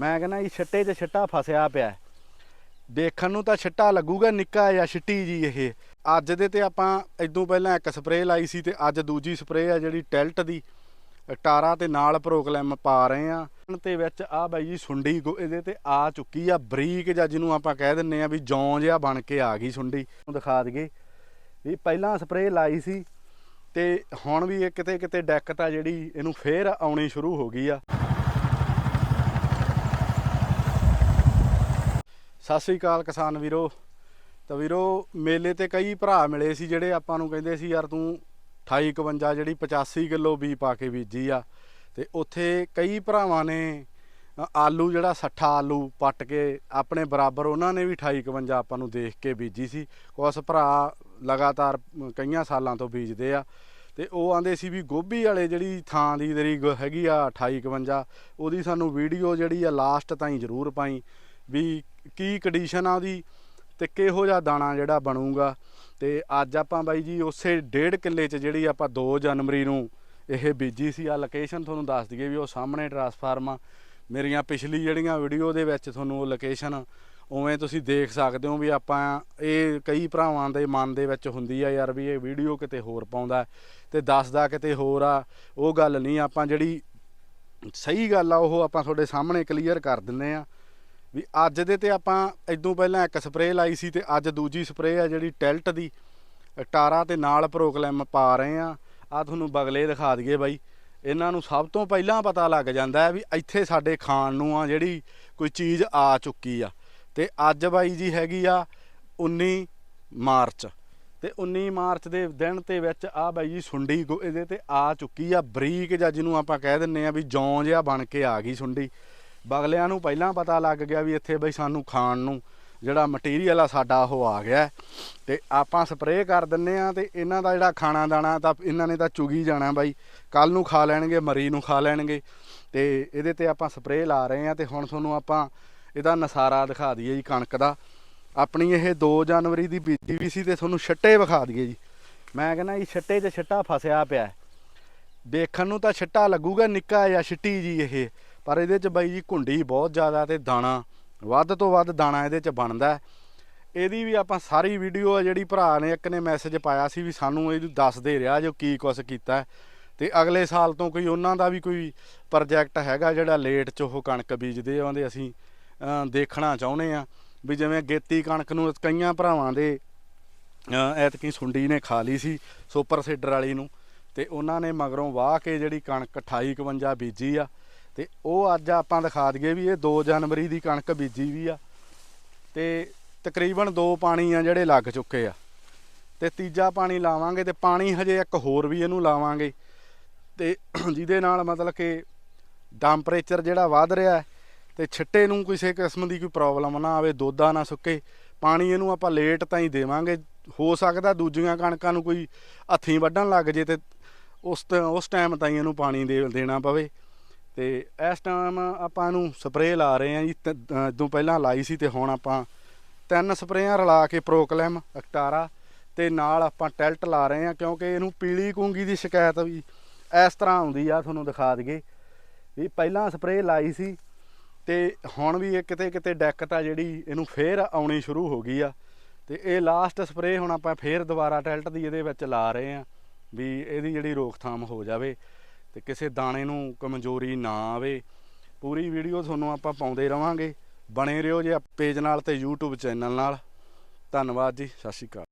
ਮੈਂ ਕਹਿੰਦਾ ਇਹ ਛੱਟੇ 'ਚ ਛੱਟਾ ਫਸਿਆ ਪਿਆ ਦੇਖਣ ਨੂੰ ਤਾਂ ਛੱਟਾ ਲੱਗੂਗਾ, ਨਿੱਕਾ ਜਾਂ ਛਿੱਟੀ ਜੀ ਇਹ। ਅੱਜ ਦੇ ਤੇ ਆਪਾਂ ਇਦੋਂ ਪਹਿਲਾਂ ਇੱਕ ਸਪਰੇਅ ਲਾਈ ਸੀ ਤੇ ਅੱਜ ਦੂਜੀ ਸਪਰੇਅ ਆ ਜਿਹੜੀ ਟੈਲਟ ਦੀ। ਟਾਰਾ ਤੇ ਨਾਲ ਪ੍ਰੋਕਲੈਮ ਪਾ ਰਹੇ ਆ। ਤੇ ਵਿੱਚ ਆ ਬਾਈ ਜੀ ਸੁੰਡੀ ਗੋ- ਇਹਦੇ ਤੇ ਆ ਚੁੱਕੀ ਆ ਬਰੀਕ ਜਾਂ ਜਿਹਨੂੰ ਆਪਾਂ ਕਹਿ ਦਿੰਨੇ ਆ ਵੀ ਜੌਂ ਜਿਹਾ ਬਣ ਕੇ ਆ ਗਈ ਸੁੰਡੀ। ਨੂੰ ਦਿਖਾ ਦਈਏ। ਵੀ ਪਹਿਲਾਂ ਸਪਰੇਅ ਲਾਈ ਸੀ ਤੇ ਹੁਣ ਵੀ ਇਹ ਕਿਤੇ ਕਿਤੇ ਡੈਕਤ ਆ ਜਿਹੜੀ ਇਹਨੂੰ ਫੇਰ ਆਉਣੀ ਸ਼ੁਰੂ ਹੋ ਗਈ ਆ। ਸਤਿ ਸ੍ਰੀ ਅਕਾਲ ਕਿਸਾਨ ਵੀਰੋ। ਤਾਂ ਵੀਰੋ, ਮੇਲੇ ਤੇ ਕਈ ਭਰਾ ਮਿਲੇ ਸੀ ਜਿਹੜੇ ਆਪਾਂ ਨੂੰ ਕਹਿੰਦੇ ਸੀ, ਯਾਰ ਤੂੰ 28 51 ਜਿਹੜੀ 85 ਕਿਲੋ ਬੀ ਪਾ ਕੇ ਬੀਜੀ ਆ। ਤੇ ਉੱਥੇ ਕਈ ਭਰਾਵਾਂ ਨੇ ਆਲੂ ਜਿਹੜਾ 60 ਆਲੂ ਪੱਟ ਕੇ ਆਪਣੇ ਬਰਾਬਰ ਉਹਨਾਂ ਨੇ ਵੀ 28 51 ਆਪਾਂ ਨੂੰ ਦੇਖ ਕੇ ਬੀਜੀ ਸੀ। ਉਸ ਭਰਾ ਲਗਾਤਾਰ ਕਈਆਂ ਸਾਲਾਂ ਤੋਂ ਬੀਜਦੇ ਆ। ਤੇ ਉਹ ਆਂਦੇ ਸੀ ਵੀ ਗੋਭੀ ਵਾਲੇ ਜਿਹੜੀ ਥਾਂ ਦੀ ਤੇਰੀ ਗ- ਹੈਗੀ ਆ 28 51 ਉਹਦੀ ਸਾਨੂੰ ਵੀਡੀਓ ਜਿਹੜੀ ਆ ਲਾਸਟ ਤਾਈਂ ਜ਼ਰੂਰ ਪਾਈ ਵੀ ਕੀ ਕੰਡੀਸ਼ਨ ਆ ਉਹਦੀ ਤੇ ਕਿਹੋ ਜਿਹਾ ਦਾਣਾ ਜਿਹੜਾ ਬਣੂਗਾ। ਤੇ ਅੱਜ ਆਪਾਂ ਬਾਈ ਜੀ ਉਸੇ ਡੇਢ ਕਿੱਲੇ 'ਚ ਜਿਹੜੀ ਆਪਾਂ 2 ਜਨਵਰੀ ਨੂੰ ਇਹ ਬੀਜੀ ਸੀ ਆ ਲੋਕੇਸ਼ਨ ਤੁਹਾਨੂੰ ਦੱਸ ਦਈਏ ਵੀ ਉਹ ਸਾਹਮਣੇ ਟਰਾਂਸਫਾਰਮ ਆ ਮੇਰੀਆਂ ਪਿਛਲੀ ਜਿਹੜੀਆਂ ਵੀਡੀਓ ਦੇ ਵਿੱਚ ਤੁਹਾਨੂੰ ਉਹ ਲੋਕੇਸ਼ਨ ਉਵੇਂ ਤੁਸੀਂ ਦੇਖ ਸਕਦੇ ਹੋ ਵੀ ਆਪਾਂ ਇਹ ਕਈ ਭਰਾਵਾਂ ਦੇ ਮਨ ਦੇ ਵਿੱਚ ਹੁੰਦੀ ਆ ਯਾਰ ਵੀ ਇਹ ਵੀਡੀਓ ਕਿਤੇ ਹੋਰ ਪਾਉਂਦਾ ਤੇ ਦੱਸਦਾ ਕਿਤੇ ਹੋਰ ਆ, ਉਹ ਗੱਲ ਨਹੀਂ, ਆਪਾਂ ਜਿਹੜੀ ਸਹੀ ਗੱਲ ਆ ਉਹ ਆਪਾਂ ਤੁਹਾਡੇ ਸਾਹਮਣੇ ਕਲੀਅਰ ਕਰ ਦਿੰਨੇ ਆ। ਵੀ ਅੱਜ ਦੇ ਤੇ ਆਪਾਂ ਇਦੋਂ ਪਹਿਲਾਂ ਇੱਕ ਸਪਰੇਅ ਲਾਈ ਸੀ ਤੇ ਅੱਜ ਦੂਜੀ ਸਪਰੇਅ ਆ ਜਿਹੜੀ ਟੈਲਟ ਦੀ। ਟਾਰਾ ਤੇ ਨਾਲ ਪ੍ਰੋਕਲੈਮ ਪਾ ਰਹੇ ਆ। ਆ ਤੁਹਾਨੂੰ ਬਗਲੇ ਦਿਖਾ ਦਈਏ ਬਾਈ। ਇਹਨਾਂ ਨੂੰ ਸਭ ਤੋਂ ਪਹਿਲਾਂ ਪਤਾ ਲੱਗ ਜਾਂਦਾ ਹੈ ਵੀ ਇੱਥੇ ਸਾਡੇ ਖਾਣ ਨੂੰ ਆ ਜਿਹੜੀ ਕੋਈ ਚੀਜ਼ ਆ ਚੁੱਕੀ ਆ। ਤੇ ਅੱਜ ਬਾਈ ਜੀ ਹੈਗੀ ਆ 19 ਮਾਰਚ। ਤੇ 19 ਮਾਰਚ ਦੇ ਦਿਨ ਤੇ ਵਿੱਚ ਆ ਬਾਈ ਜੀ ਸੁੰਡੀ ਗੋ- ਇਹਦੇ ਤੇ ਆ ਚੁੱਕੀ ਆ। ਬਰੀਕ ਜਾਂ ਜਿਹਨੂੰ ਆਪਾਂ ਕਹਿ ਦਿੰਨੇ ਆ ਵੀ ਜੌਂ ਜਿਹਾ ਬਣ ਕੇ ਆ ਗਈ ਸੁੰਡੀ। ਬਗਲਿਆਂ ਨੂੰ ਪਹਿਲਾਂ ਪਤਾ ਲੱਗ ਗਿਆ ਵੀ ਇੱਥੇ ਬਈ ਸਾਨੂੰ ਖਾਣ ਨੂੰ ਜਿਹੜਾ ਮਟੀਰੀਅਲ ਆ ਸਾਡਾ ਉਹ ਆ ਗਿਆ ਹੈ। ਤੇ ਆਪਾਂ ਸਪਰੇਅ ਕਰ ਦਿੰਨੇ ਆ ਤੇ ਇਹਨਾਂ ਦਾ ਜਿਹੜਾ ਖਾਣਾ ਦਾਣਾ ਤਾਂ ਇਹਨਾਂ ਨੇ ਤਾਂ ਚੁਗੀ ਜਾਣਾ ਬਾਈ। ਕੱਲ ਨੂੰ ਖਾ ਲੈਣਗੇ, ਮਰੀ ਨੂੰ ਖਾ ਲੈਣਗੇ। ਤੇ ਇਹਦੇ ਤੇ ਆਪਾਂ ਸਪਰੇਅ ਲਾ ਰਹੇ ਆ ਤੇ ਹੁਣ ਤੁਹਾਨੂੰ ਆਪਾਂ ਇਹਦਾ ਨਸਾਰਾ ਦਿਖਾ ਦਈਏ ਜੀ ਕਣਕ ਦਾ। ਆਪਣੀ ਇਹ 2 ਜਨਵਰੀ ਦੀ ਬੀਜੀ ਵੀ ਸੀ ਤੇ ਤੁਹਾਨੂੰ ਛੱਟੇ ਵਿਖਾ ਦਈਏ ਜੀ। ਮੈਂ ਕਹਿੰਦਾ ਇਹ ਛੱਟੇ 'ਚ ਛੱਟਾ ਫਸਿਆ ਪਿਆ ਦੇਖਣ ਨੂੰ ਤਾਂ ਛੱਟਾ ਲੱਗੂਗਾ ਨਿੱਕਾ ਜਾਂ ਛਿੱਟੀ ਜੀ ਇਹ। ਪਰ ਇਹਦੇ 'ਚ ਬਾਈ ਜੀ ਘੁੰਡੀ ਬਹੁਤ ਜ਼ਿਆਦਾ ਤੇ ਦਾਣਾ, ਵੱਧ ਤੋਂ ਵੱਧ ਦਾਣਾ ਇਹਦੇ 'ਚ ਬਣਦਾ ਇਹਦੀ ਵੀ ਆਪਾਂ ਸਾਰੀ ਵੀਡੀਓ ਆ ਜਿਹੜੀ ਭਰਾ ਨੇ ਇੱਕ ਨੇ ਮੈਸੇਜ ਪਾਇਆ ਸੀ ਵੀ ਸਾਨੂੰ ਇਹਨੂੰ ਦੱਸਦੇ ਰਿਹਾ ਜੋ ਕੀ ਕੁਛ ਕੀਤਾ ਹੈ। ਤੇ ਅਗਲੇ ਸਾਲ ਤੋਂ ਕੋਈ ਉਹਨਾਂ ਦਾ ਵੀ ਕੋਈ ਪ੍ਰੋਜੈਕਟ ਹੈਗਾ ਜਿਹੜਾ ਲੇਟ 'ਚ ਉਹ ਕਣਕ ਬੀਜਦੇ ਆਉਂਦੇ ਅਸੀਂ ਦੇਖਣਾ ਚਾਹੁੰਦੇ ਆ ਵੀ ਜਿਵੇਂ ਗੇਤੀ ਕਣਕ ਨੂੰ ਕਈਆਂ ਭਰਾਵਾਂ ਦੇ ਐਤਕੀ ਸੁੰਡੀ ਨੇ ਖਾ ਲਈ ਸੀ ਸੁਪਰ ਸੀਡਰ ਵਾਲੀ ਨੂੰ ਤੇ ਉਹਨਾਂ ਨੇ ਮਗਰੋਂ ਵਾਹ ਕੇ ਜਿਹੜੀ ਕਣਕ 28 51 ਬੀਜੀ ਆ ਤੇ ਉਹ ਅੱਜ ਆਪਾਂ ਦਿਖਾ ਦਈਏ ਵੀ ਇਹ 2 ਜਨਵਰੀ ਦੀ ਕਣਕ ਬੀਜੀ ਵੀ ਆ ਤੇ ਤਕਰੀਬਨ ਦੋ ਪਾਣੀ ਆ ਜਿਹੜੇ ਲੱਗ ਚੁੱਕੇ ਆ। ਤੇ ਤੀਜਾ ਪਾਣੀ ਲਾਵਾਂਗੇ ਤੇ ਪਾਣੀ ਹਜੇ ਇੱਕ ਹੋਰ ਵੀ ਇਹਨੂੰ ਲਾਵਾਂਗੇ ਤੇ ਜਿਹਦੇ ਨਾਲ ਮਤਲਬ ਕਿ ਟੈਂਪਰੇਚਰ ਜਿਹੜਾ ਵੱਧ ਰਿਹਾ ਹੈ ਤੇ ਛਿੱਟੇ ਨੂੰ ਕਿਸੇ ਕਿਸਮ ਦੀ ਕੋਈ ਪ੍ਰੋਬਲਮ ਨਾ ਆਵੇ ਦੋਦਾ ਨਾ ਸੁੱਕੇ, ਪਾਣੀ ਇਹਨੂੰ ਆਪਾਂ ਲੇਟ ਤਾਂ ਹੀ ਦੇਵਾਂਗੇ। ਹੋ ਸਕਦਾ ਦੂਜੀਆਂ ਕਣਕਾਂ ਨੂੰ ਕੋਈ ਹੱਥੀਂ ਵੱਢਣ ਲੱਗ ਜੇ ਤੇ ਉਸ ਟ- ਉਸ ਟਾਈਮ ਤਾਂ ਇਹਨੂੰ ਪਾਣੀ ਦੇ, ਦੇਣਾ ਪਵੇ। ਤੇ ਇਸ ਟਾਈਮ ਆਪਾਂ ਇਹਨੂੰ ਸਪਰੇਅ ਲਾ ਰਹੇ ਹਾਂ ਜੀ। ਇਦੋਂ ਪਹਿਲਾਂ ਲਾਈ ਸੀ ਤੇ ਹੁਣ ਆਪਾਂ ਤਿੰਨ ਸਪਰੇਆਂ ਰਲਾ ਕੇ ਪ੍ਰੋਕਲੈਮ ਅਕਟਾਰਾ, ਤੇ ਨਾਲ ਆਪਾਂ ਟੈਲਟ ਲਾ ਰਹੇ ਹਾਂ ਕਿਉਂਕਿ ਇਹਨੂੰ ਪੀਲੀ ਕੂੰਗੀ ਦੀ ਸ਼ਿਕਾਇਤ ਵੀ ਇਸ ਤਰ੍ਹਾਂ ਆਉਂਦੀ ਆ, ਤੁਹਾਨੂੰ ਦਿਖਾ ਦਈਏ। ਵੀ ਪਹਿਲਾਂ ਸਪਰੇਅ ਲਾਈ ਸੀ ਤੇ ਹੁਣ ਵੀ ਇਹ ਕਿਤੇ ਕਿਤੇ ਡੈਕਟ ਆ ਜਿਹੜੀ ਇਹਨੂੰ ਫੇਰ ਆਉਣੀ ਸ਼ੁਰੂ ਹੋ ਗਈ ਆ। ਤੇ ਇਹ ਲਾਸਟ ਸਪਰੇਅ ਹੁਣ ਆਪਾਂ ਫੇਰ ਦੁਬਾਰਾ ਟੈਲਟ ਦੀ ਇਹਦੇ ਵਿੱਚ ਲਾ ਰਹੇ ਆ ਵੀ ਇਹਦੀ ਜਿਹੜੀ ਰੋਕਥਾਮ ਹੋ ਜਾਵੇ। ਤੇ ਕਿਸੇ ਦਾਣੇ ਨੂੰ ਕਮਜ਼ੋਰੀ ਨਾ ਆਵੇ। ਪੂਰੀ ਵੀਡੀਓ ਤੁਹਾਨੂੰ ਆਪਾਂ ਪਾਉਂਦੇ ਰਵਾਂਗੇ। ਬਣੇ ਰਹੋ ਜੇ ਪੇਜ ਨਾਲ ਤੇ YouTube ਚੈਨਲ ਨਾਲ। ਧੰਨਵਾਦ ਜੀ, ਸਤਿ ਸ਼੍ਰੀ ਅਕਾਲ।